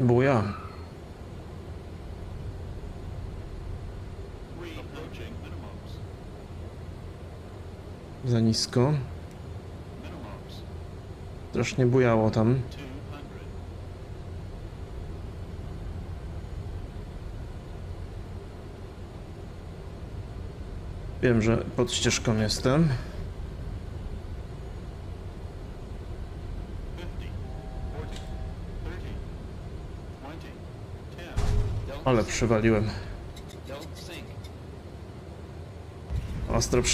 Buja. Za nisko. Strasznie bujało tam. 200. Wiem, że pod ścieżką jestem. Ale przywaliłem. Ostro